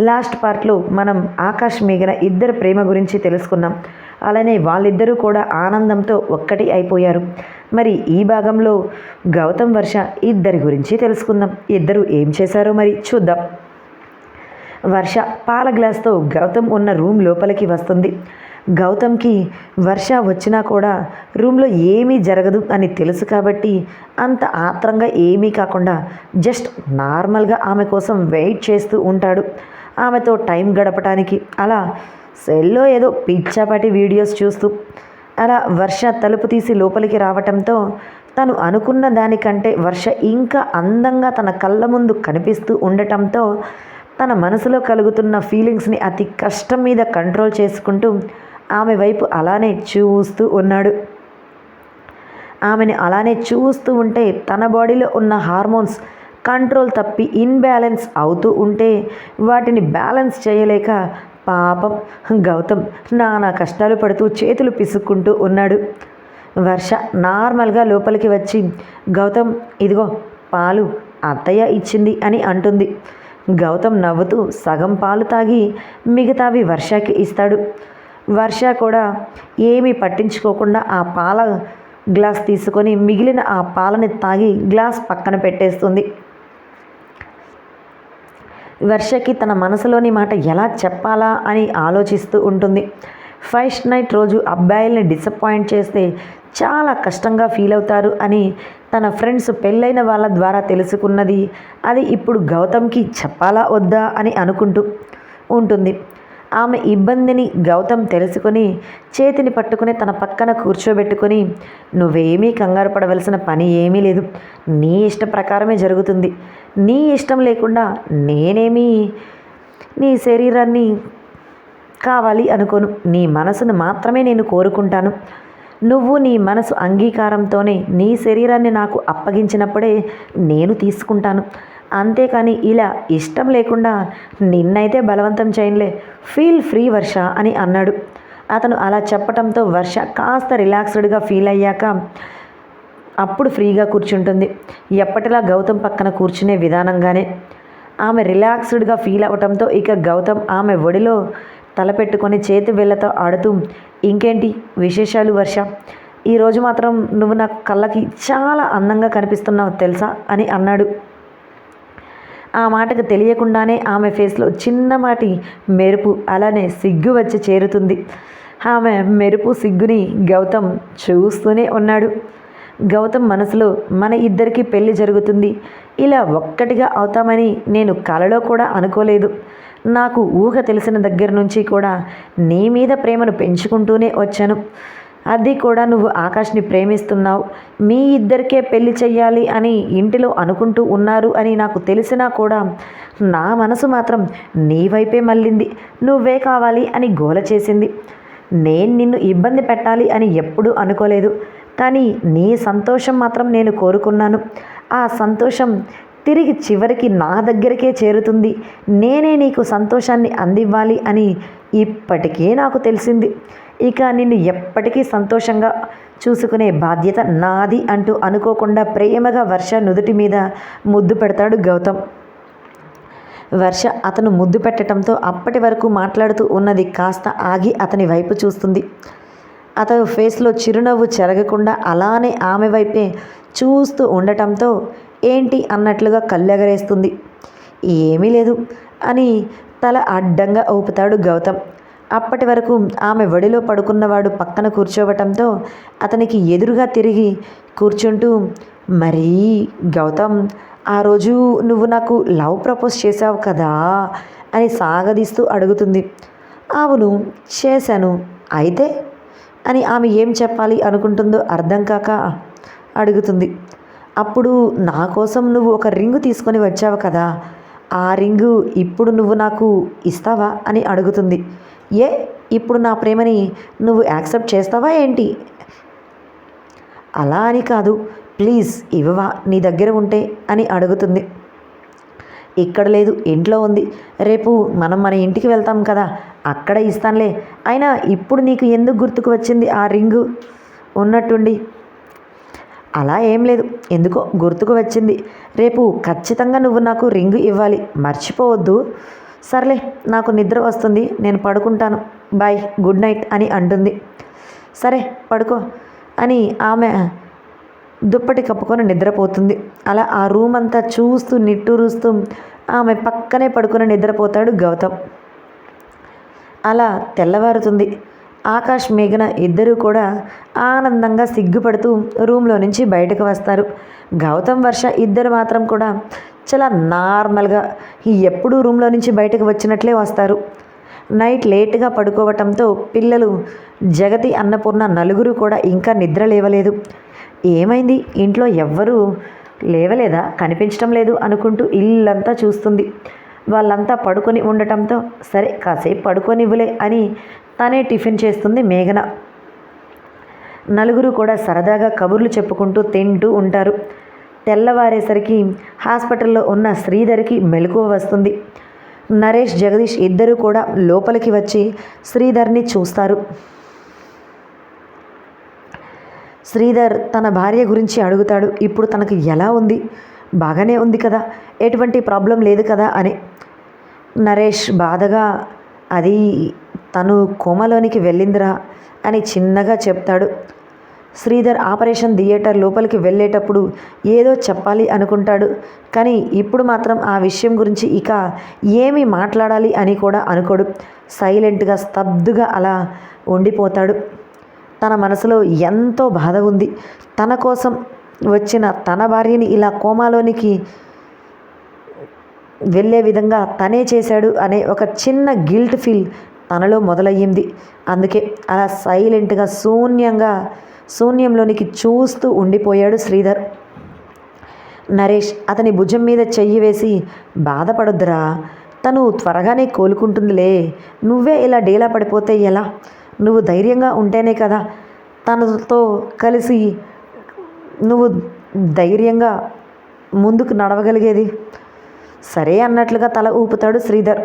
Last పార్ట్లో మనం ఆకాష్ మేఘన ఇద్దరు ప్రేమ గురించి తెలుసుకున్నాం. అలానే వాళ్ళిద్దరూ కూడా ఆనందంతో ఒక్కటి అయిపోయారు. మరి ఈ భాగంలో గౌతమ్ వర్ష ఇద్దరి గురించి తెలుసుకుందాం. ఇద్దరు ఏం చేశారో మరి చూద్దాం. వర్ష పాల గ్లాస్తో గౌతమ్ ఉన్న రూమ్ లోపలికి వస్తుంది. గౌతమ్కి వర్ష వచ్చినా కూడా రూమ్లో ఏమీ జరగదు అని తెలుసు కాబట్టి అంత ఆత్రంగా ఏమీ కాకుండా జస్ట్ నార్మల్గా ఆమె కోసం వెయిట్ చేస్తూ ఉంటాడు. ఆమెతో టైం గడపటానికి. అలా సెల్లో ఏదో పిచ్చాపాటి వీడియోస్ చూస్తూ అలా వర్ష తలుపు తీసి లోపలికి రావటంతో తను అనుకున్న దానికంటే వర్ష ఇంకా అందంగా తన కళ్ళ ముందు కనిపిస్తూ ఉండటంతో తన మనసులో కలుగుతున్న ఫీలింగ్స్ని అతి కష్టం మీద కంట్రోల్ చేసుకుంటూ ఆమె వైపు అలానే చూస్తూ ఉన్నాడు. ఆమెని అలానే చూస్తూ ఉంటే తన బాడీలో ఉన్న హార్మోన్స్ కంట్రోల్ తప్పి ఇన్బ్యాలెన్స్ అవుతూ ఉంటే వాటిని బ్యాలెన్స్ చేయలేక పాపం గౌతమ్ నానా కష్టాలు పడుతూ చేతులు పిసుక్కుంటూ ఉన్నాడు. వర్ష నార్మల్గా లోపలికి వచ్చి గౌతమ్ ఇదిగో పాలు అత్తయ్య ఇచ్చింది అని అంటుంది. గౌతమ్ నవ్వుతూ సగం పాలు తాగి మిగతావి వర్షకి ఇస్తాడు. వర్ష కూడా ఏమీ పట్టించుకోకుండా ఆ పాల గ్లాస్ తీసుకొని మిగిలిన ఆ పాలని తాగి గ్లాస్ పక్కన పెట్టేస్తుంది. వర్షకి తన మనసులోని మాట ఎలా చెప్పాలా అని ఆలోచిస్తూ ఉంటుంది. ఫస్ట్ నైట్ రోజు అబ్బాయిల్ని డిసప్పాయింట్ చేస్తే చాలా కష్టంగా ఫీల్ అవుతారు అని తన ఫ్రెండ్స్ పెళ్ళైన వాళ్ళ ద్వారా తెలుసుకున్నది. అది ఇప్పుడు గౌతమ్కి చెప్పాలా వద్దా అని అనుకుంటూ ఉంటుంది. ఆమె ఇబ్బందిని గౌతమ్ తెలుసుకొని చేతిని పట్టుకుని తన పక్కన కూర్చోబెట్టుకొని నువ్వేమీ కంగారు పడవలసిన పని ఏమీ లేదు. నీ ఇష్ట ప్రకారమే జరుగుతుంది. నీ ఇష్టం లేకుండా నేనేమీ నీ శరీరాన్ని కావాలి అనుకోను. నీ మనసును మాత్రమే నేను కోరుకుంటాను. నువ్వు నీ మనసు అంగీకారంతోనే నీ శరీరాన్ని నాకు అప్పగించినప్పుడే నేను తీసుకుంటాను. అంతేకాని ఇలా ఇష్టం లేకుండా నిన్నైతే బలవంతం చేయనులే ఫీల్ ఫ్రీ వర్ష అని అన్నాడు. అతను అలా చెప్పటంతో వర్ష కాస్త రిలాక్స్డ్గా ఫీల్ అయ్యాక అప్పుడు ఫ్రీగా కూర్చుంటుంది. ఎప్పటిలా గౌతమ్ పక్కన కూర్చునే విధానంగానే. ఆమె రిలాక్స్డ్గా ఫీల్ అవటంతో ఇక గౌతమ్ ఆమె ఒడిలో తలపెట్టుకొని చేతి వేళ్ళతో ఆడుతూ ఇంకేంటి విశేషాలు వర్ష? ఈరోజు మాత్రం నువ్వు నా కళ్ళకి చాలా అందంగా కనిపిస్తున్నావు తెలుసా? అని అన్నాడు. ఆ మాటకు తెలియకుండానే ఆమె ఫేస్లో చిన్నమాటి మెరుపు అలానే సిగ్గు వచ్చి చేరుతుంది. ఆమె మెరుపు సిగ్గుని గౌతమ్ చూస్తూనే ఉన్నాడు. గౌతమ్ మనసులో మన ఇద్దరికి పెళ్ళి జరుగుతుంది. ఇలా ఒక్కటిగా అవుతామని నేను కలలో కూడా అనుకోలేదు. నాకు ఊహ తెలిసిన దగ్గర నుంచి కూడా నీ మీద ప్రేమను పెంచుకుంటూనే వచ్చాను. అది కూడా నువ్వు ఆకాష్ని ప్రేమిస్తున్నావు. మీ ఇద్దరికే పెళ్ళి చెయ్యాలి అని ఇంటిలో అనుకుంటూ ఉన్నారు అని నాకు తెలిసినా కూడా నా మనసు మాత్రం నీ వైపే మళ్ళింది. నువ్వే కావాలి అని గోల చేసింది. నేను నిన్ను ఇబ్బంది పెట్టాలి అని ఎప్పుడూ అనుకోలేదు. కానీ నీ సంతోషం మాత్రం నేను కోరుకున్నాను. ఆ సంతోషం తిరిగి చివరికి నా దగ్గరికే చేరుతుంది. నేనే నీకు సంతోషాన్ని అందివ్వాలి అని ఇప్పటికే నాకు తెలిసింది. ఇక నిన్ను ఎప్పటికీ సంతోషంగా చూసుకునే బాధ్యత నాది అంటూ అనుకోకుండా ప్రేమగా వర్ష నుదుటి మీద ముద్దు పెడతాడు గౌతమ్. వర్ష అతను ముద్దు పెట్టడంతో అప్పటి వరకు మాట్లాడుతూ ఉన్నది కాస్త ఆగి అతని వైపు చూస్తుంది. అతను ఫేస్లో చిరునవ్వు చెరగకుండా అలానే ఆమె వైపే చూస్తూ ఉండటంతో ఏంటి అన్నట్లుగా కళ్ళెగరేస్తుంది. ఏమీ లేదు అని తల అడ్డంగా ఊపుతాడు గౌతమ్. అప్పటి వరకు ఆమె ఒడిలో పడుకున్నవాడు పక్కన కూర్చోవటంతో అతనికి ఎదురుగా తిరిగి కూర్చుంటూ మరీ గౌతమ్ ఆ రోజు నువ్వు నాకు లవ్ ప్రపోజ్ చేశావు కదా అని సాగదీస్తూ అడుగుతుంది. అవును చేశాను. అయితే? అని ఆమె ఏం చెప్పాలి అనుకుంటుందో అర్థం కాక అడుగుతుంది. అప్పుడు నా కోసం నువ్వు ఒక రింగు తీసుకొని వచ్చావు కదా. ఆ రింగు ఇప్పుడు నువ్వు నాకు ఇస్తావా అని అడుగుతుంది. ఏ? ఇప్పుడు నా ప్రేమని నువ్వు యాక్సెప్ట్ చేస్తావా ఏంటి? అలా అని కాదు. ప్లీజ్ ఇవ్వవా నీ దగ్గర ఉంటే అని అడుగుతుంది. ఇక్కడ లేదు ఇంట్లో ఉంది. రేపు మనం మన ఇంటికి వెళ్తాం కదా. అక్కడ ఇస్తానులే. అయినా ఇప్పుడు నీకు ఎందుకు గుర్తుకు వచ్చింది ఆ రింగు? ఉన్నట్టుండి అలా ఏం లేదు. ఎందుకో గుర్తుకు వచ్చింది. రేపు ఖచ్చితంగా నువ్వు నాకు రింగ్ ఇవ్వాలి. మర్చిపోవద్దు. సర్లే నాకు నిద్ర వస్తుంది. నేను పడుకుంటాను. బాయ్ గుడ్ నైట్ అని అంటుంది. సరే పడుకో అని ఆమె దుప్పటి కప్పుకొని నిద్రపోతుంది. అలా ఆ రూమ్ అంతా చూస్తూ నిట్టూరుస్తూ ఆమె పక్కనే పడుకొని నిద్రపోతాడు గౌతమ్. అలా తెల్లవారుతుంది. ఆకాష్ మేఘన ఇద్దరూ కూడా ఆనందంగా సిగ్గుపడుతూ రూమ్లో నుంచి బయటకు వస్తారు. గౌతమ్ వర్ష ఇద్దరు మాత్రం కూడా చాలా నార్మల్గా ఎప్పుడూ రూమ్లో నుంచి బయటకు వచ్చినట్లే వస్తారు. నైట్ లేట్గా పడుకోవటంతో పిల్లలు జగతి అన్నపూర్ణ నలుగురు కూడా ఇంకా నిద్ర లేవలేదు. ఏమైంది? ఇంట్లో ఎవ్వరూ లేవలేదా? కనిపించడం లేదు అనుకుంటూ ఇల్లంతా చూస్తుంది. వాళ్ళంతా పడుకొని ఉండటంతో సరే కాసేపు పడుకోనివ్వలే అని తనే టిఫిన్ చేస్తుంది మేఘన. నలుగురు కూడా సరదాగా కబుర్లు చెప్పుకుంటూ తింటూ ఉంటారు. తెల్లవారేసరికి హాస్పిటల్లో ఉన్న శ్రీధర్కి మెలకువ వస్తుంది. నరేష్ జగదీష్ ఇద్దరు కూడా లోపలికి వచ్చి శ్రీధర్ని చూస్తారు. శ్రీధర్ తన భార్య గురించి అడుగుతాడు ఇప్పుడు తనకు ఎలా ఉంది? బాగానే ఉంది కదా. ఎటువంటి ప్రాబ్లం లేదు కదా అని. నరేష్ బాధగా అది తను కోమలోనికి వెళ్ళిందిరా అని చిన్నగా చెప్తాడు. శ్రీధర్ ఆపరేషన్ థియేటర్ లోపలికి వెళ్ళేటప్పుడు ఏదో చెప్పాలి అనుకుంటాడు. కానీ ఇప్పుడు మాత్రం ఆ విషయం గురించి ఇక ఏమి మాట్లాడాలి అని కూడా అనుకోడు. సైలెంట్గా స్తబ్దుగా అలా ఉండిపోతాడు. తన మనసులో ఎంతో బాధ ఉంది. తన కోసం వచ్చిన తన భార్యని ఇలా కోమాలోనికి వెళ్ళే విధంగా తనే చేశాడు అనే ఒక చిన్న గిల్ట్ ఫీల్ తనలో మొదలయ్యింది. అందుకే అలా సైలెంట్గా శూన్యంగా శూన్యంలోనికి చూస్తూ ఉండిపోయాడు శ్రీధర్. నరేష్ అతని భుజం మీద చెయ్యి వేసి బాధపడొద్దురా తను త్వరగానే కోలుకుంటుందిలే. నువ్వే ఇలా డేలా పడిపోతే ఎలా? నువ్వు ధైర్యంగా ఉంటేనే కదా తనతో కలిసి నువ్వు ధైర్యంగా ముందుకు నడవగలిగేది? సరే అన్నట్లుగా తల ఊపుతాడు శ్రీధర్.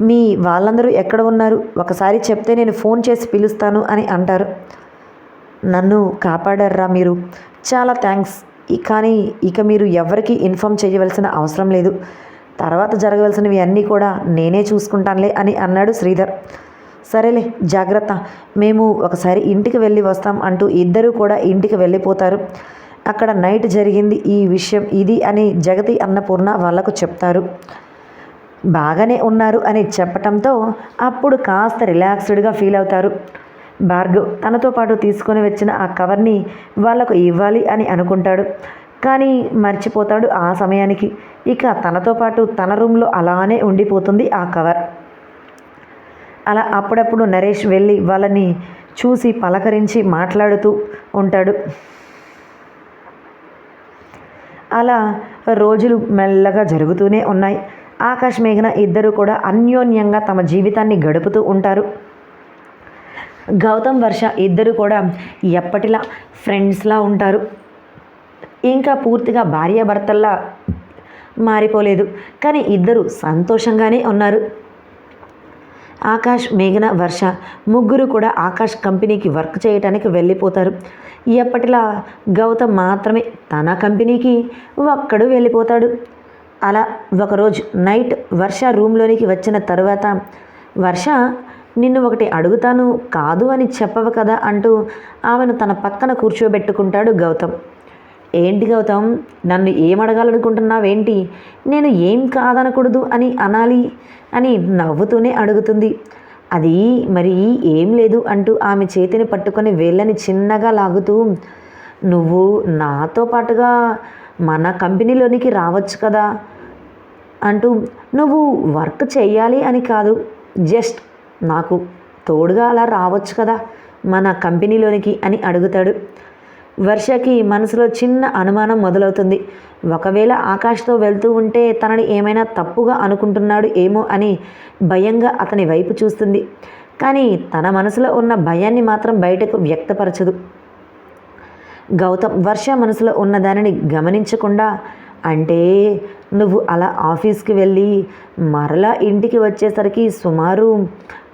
మీ వాళ్ళందరూ ఎక్కడ ఉన్నారు? ఒకసారి చెప్తే నేను ఫోన్ చేసి పిలుస్తాను అని అంటారు. నన్ను కాపాడారా మీరు? చాలా థ్యాంక్స్. కానీ ఇక మీరు ఎవరికి ఇన్ఫామ్ చేయవలసిన అవసరం లేదు. తర్వాత జరగవలసినవి అన్నీ కూడా నేనే చూసుకుంటానులే అని అన్నాడు శ్రీధర్. సరేలే జాగ్రత్త. మేము ఒకసారి ఇంటికి వెళ్ళి వస్తాం అంటూ ఇద్దరూ కూడా ఇంటికి వెళ్ళిపోతారు. అక్కడ నైట్ జరిగింది ఈ విషయం ఇది అని జగతి అన్నపూర్ణ వాళ్ళకు చెప్తారు. బాగానే ఉన్నారు అని చెప్పటంతో అప్పుడు కాస్త రిలాక్స్డ్గా ఫీల్ అవుతారు. భార్గవ్ తనతో పాటు తీసుకొని వచ్చిన ఆ కవర్ని వాళ్ళకు ఇవ్వాలి అని అనుకుంటాడు. కానీ మర్చిపోతాడు ఆ సమయానికి. ఇక తనతో పాటు తన రూమ్లో అలానే ఉండిపోతుంది ఆ కవర్. అలా అప్పుడప్పుడు నరేష్ వెళ్ళి వాళ్ళని చూసి పలకరించి మాట్లాడుతూ ఉంటాడు. అలా రోజులు మెల్లగా జరుగుతూనే ఉన్నాయి. ఆకాశ్ మేఘన ఇద్దరు కూడా అన్యోన్యంగా తమ జీవితాన్ని గడుపుతూ ఉంటారు. గౌతమ్ వర్ష ఇద్దరు కూడా ఎప్పటిలా ఫ్రెండ్స్లా ఉంటారు. ఇంకా పూర్తిగా భార్యాభర్తల్లా మారిపోలేదు. కానీ ఇద్దరు సంతోషంగానే ఉన్నారు. ఆకాష్ మేఘన వర్ష ముగ్గురు కూడా ఆకాష్ కంపెనీకి వర్క్ చేయడానికి వెళ్ళిపోతారు. ఎప్పటిలా గౌతమ్ మాత్రమే తన కంపెనీకి ఒక్కడు వెళ్ళిపోతాడు. అలా ఒకరోజు నైట్ వర్ష రూమ్లోనికి వచ్చిన తర్వాత వర్ష నిన్ను ఒకటి అడుగుతాను కాదు అని చెప్పవు కదా అంటూ ఆమెను తన పక్కన కూర్చోబెట్టుకుంటాడు గౌతమ్. ఏంటి గౌతమ్? నన్ను ఏం అడగాలనుకుంటున్నావేంటి నేను ఏం కాదనకూడదు అని అనాలి అని నవ్వుతూనే అడుగుతుంది. అది మరి ఏం లేదు అంటూ ఆమె చేతిని పట్టుకొని వేళ్ళని చిన్నగా లాగుతూ నువ్వు నాతో పాటుగా మన కంపెనీలోనికి రావచ్చు కదా అంటూ నువ్వు వర్క్ చేయాలి అని కాదు జస్ట్ నాకు తోడుగా అలా రావచ్చు కదా మన కంపెనీలోనికి అని అడుగుతాడు. వర్షకి మనసులో చిన్న అనుమానం మొదలవుతుంది. ఒకవేళ ఆకాష్తో వెళ్తూ ఉంటే తనని ఏమైనా తప్పుగా అనుకుంటున్నాడు ఏమో అని భయంగా అతని వైపు చూస్తుంది. కానీ తన మనసులో ఉన్న భయాన్ని మాత్రం బయటకు వ్యక్తపరచదు. గౌతమ్ వర్ష మనసులో ఉన్న దానిని గమనించకుండా అంటే నువ్వు అలా ఆఫీస్కి వెళ్ళి మరలా ఇంటికి వచ్చేసరికి సుమారు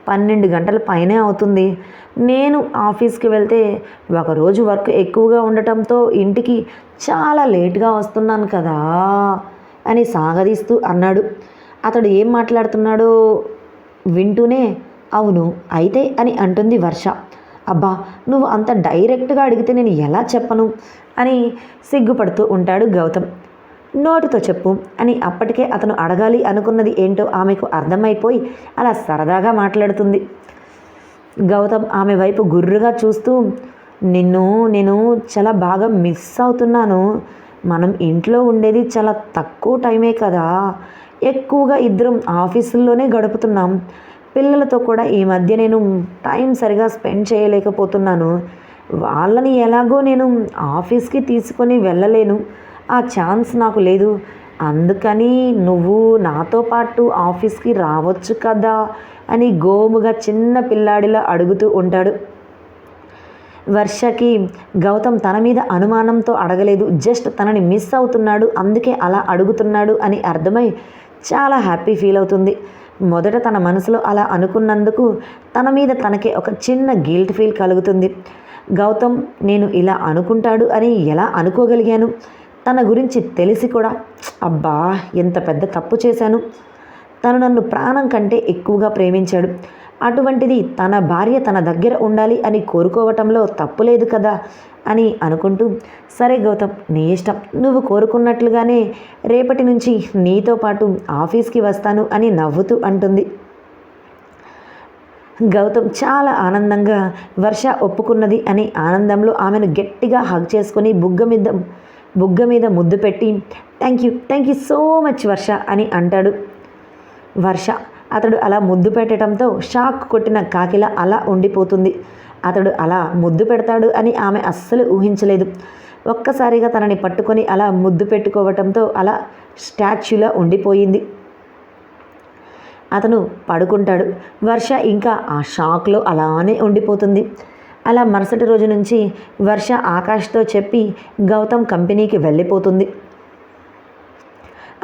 పన్నెండు గంటల పైనే అవుతుంది. నేను ఆఫీస్కి వెళ్తే ఒకరోజు వర్క్ ఎక్కువగా ఉండటంతో ఇంటికి చాలా లేట్గా వస్తున్నాను కదా అని సాగదీస్తూ అన్నాడు. అతడు ఏం మాట్లాడుతున్నాడో వింటూనే అవును అయితే అని అంటుంది వర్ష. అబ్బా నువ్వు అంత డైరెక్ట్గా అడిగితే నేను ఎలా చెప్పను? అని సిగ్గుపడుతూ ఉంటాడు గౌతమ్. నోటితో చెప్పు అని అప్పటికే అతను అడగాలి అనుకున్నది ఏంటో ఆమెకు అర్థమైపోయి అలా సరదాగా మాట్లాడుతుంది. గౌతమ్ ఆమె వైపు గుర్రుగా చూస్తూ నిన్ను నేను చాలా బాగా మిస్ అవుతున్నాను. మనం ఇంట్లో ఉండేది చాలా తక్కువ టైమే కదా. ఎక్కువగా ఇద్దరం ఆఫీసుల్లోనే గడుపుతున్నాం. పిల్లలతో కూడా ఈ మధ్య నేను టైం సరిగా స్పెండ్ చేయలేకపోతున్నాను. వాళ్ళని ఎలాగో నేను ఆఫీస్కి తీసుకొని వెళ్ళలేను. ఆ ఛాన్స్ నాకు లేదు. అందుకని నువ్వు నాతో పాటు ఆఫీస్కి రావచ్చు కదా అని గోముగా చిన్న పిల్లాడిలా అడుగుతూ ఉంటాడు. వర్షకి గౌతమ్ తన మీద అనుమానంతో అడగలేదు. జస్ట్ తనని మిస్ అవుతున్నాడు అందుకే అలా అడుగుతున్నాడు అని అర్థమై చాలా హ్యాపీ ఫీల్ అవుతుంది. మొదట తన మనసులో అలా అనుకున్నందుకు తన మీద తనకి ఒక చిన్న గిల్ట్ ఫీల్ కలుగుతుంది. గౌతమ్ నేను ఇలా అనుకుంటాడు అని ఎలా అనుకోగలిగాను? తన గురించి తెలిసి కూడా అబ్బా ఎంత పెద్ద తప్పు చేశాను. తను నన్ను ప్రాణం కంటే ఎక్కువగా ప్రేమించాడు. అటువంటిది తన భార్య తన దగ్గర ఉండాలి అని కోరుకోవటంలో తప్పు లేదు కదా అని అనుకుంటూ సరే గౌతమ్ నీ ఇష్టం. నువ్వు కోరుకున్నట్లుగానే రేపటి నుంచి నీతో పాటు ఆఫీస్కి వస్తాను అని నవ్వుతూ అంటుంది. గౌతమ్ చాలా ఆనందంగా వర్ష ఒప్పుకున్నది అని ఆనందంలో ఆమెను గట్టిగా హగ్ చేసుకుని బుగ్గ మీద బుగ్గ మీద ముద్దు పెట్టి thank you thank you so much Varsha అని అంటాడు. వర్ష అతడు అలా ముద్దు పెట్టడంతో షాక్ కొట్టిన కాకిల అలా ఉండిపోతుంది. అతడు అలా ముద్దు పెడతాడు అని ఆమె అస్సలు ఊహించలేదు. ఒక్కసారిగా తనని పట్టుకొని అలా ముద్దు పెట్టుకోవటంతో అలా స్టాచ్యూలా ఉండిపోయింది. అతను పడుకుంటాడు. వర్ష ఇంకా ఆ షాక్లో అలానే ఉండిపోతుంది. అలా మరుసటి రోజు నుంచి వర్ష ఆకాష్తో చెప్పి గౌతమ్ కంపెనీకి వెళ్ళిపోతుంది.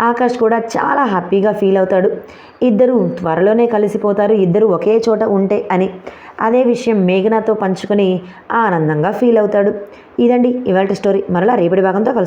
ఆకాష్ కూడా చాలా హ్యాపీగా ఫీల్ అవుతాడు. ఇద్దరు త్వరలోనే కలిసిపోతారు. ఇద్దరు ఒకే చోట ఉంటే అని. అదే విషయం మేఘనాతో పంచుకొని ఆనందంగా ఫీల్ అవుతాడు. ఇదండి ఇవాళ స్టోరీ. మరలా రేపటి భాగంతో కలుస్తాం.